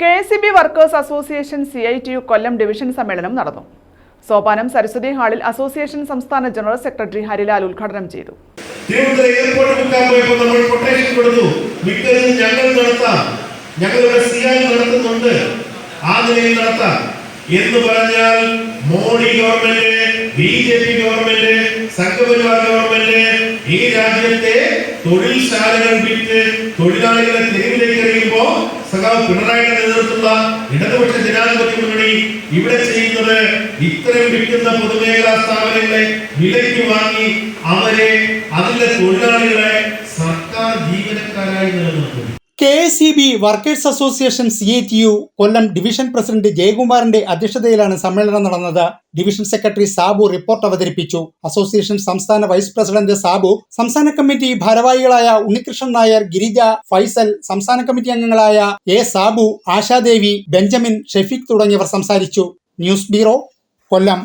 K S C B workers association C I T U Kollam division സമ്മേളനം നടന്നു. സോപാനം സരസ്വതി ഹാളിൽ association സംസ്ഥാന general secretary Harilal ഉദ്ഘാടനം ചെയ്തു. എന്ന് പറഞ്ഞാൽ Modi government B J P government Sangh Parivar government ഈ രാജ്യത്തെ തൊഴിൽശാലകൾ വിറ്റ് തൊഴിലാളികളെ തെരുവിലേക്ക് എറിയുമ്പോ സഖാവ് പിണറായിയുടെ നേതൃത്വത്തിലുള്ള ഇടതുപക്ഷ ജനാധിപത്യ മുന്നണി ഇവിടെ ചെയ്യുന്നത് ഇത്തരം വിൽക്കുന്ന പൊതുമേഖലാ സ്ഥാപനങ്ങളെ വിലയ്ക്ക് വാങ്ങി അവരെ അതിലെ തൊഴിലാളികളെ K S C B workers association C A T U Kollam division president ജയകുമാറിന്റെ അധ്യക്ഷതയിലാണ് സമ്മേളനം നടന്നത്. ഡിവിഷൻ സെക്രട്ടറി സാബു റിപ്പോർട്ട് അവതരിപ്പിച്ചു. അസോസിയേഷൻ സംസ്ഥാന വൈസ് പ്രസിഡന്റ് സാബു സംസ്ഥാന കമ്മിറ്റി ഭാരവാഹികളായ ഉണ്ണികൃഷ്ണൻ നായർ ഗിരിജ ഫൈസൽ സംസ്ഥാന കമ്മിറ്റി അംഗങ്ങളായ എ സാബു ആശാദേവി ബെഞ്ചമിൻ ഷെഫീഖ് തുടങ്ങിയവർ സംസാരിച്ചു. News bureau Kollam.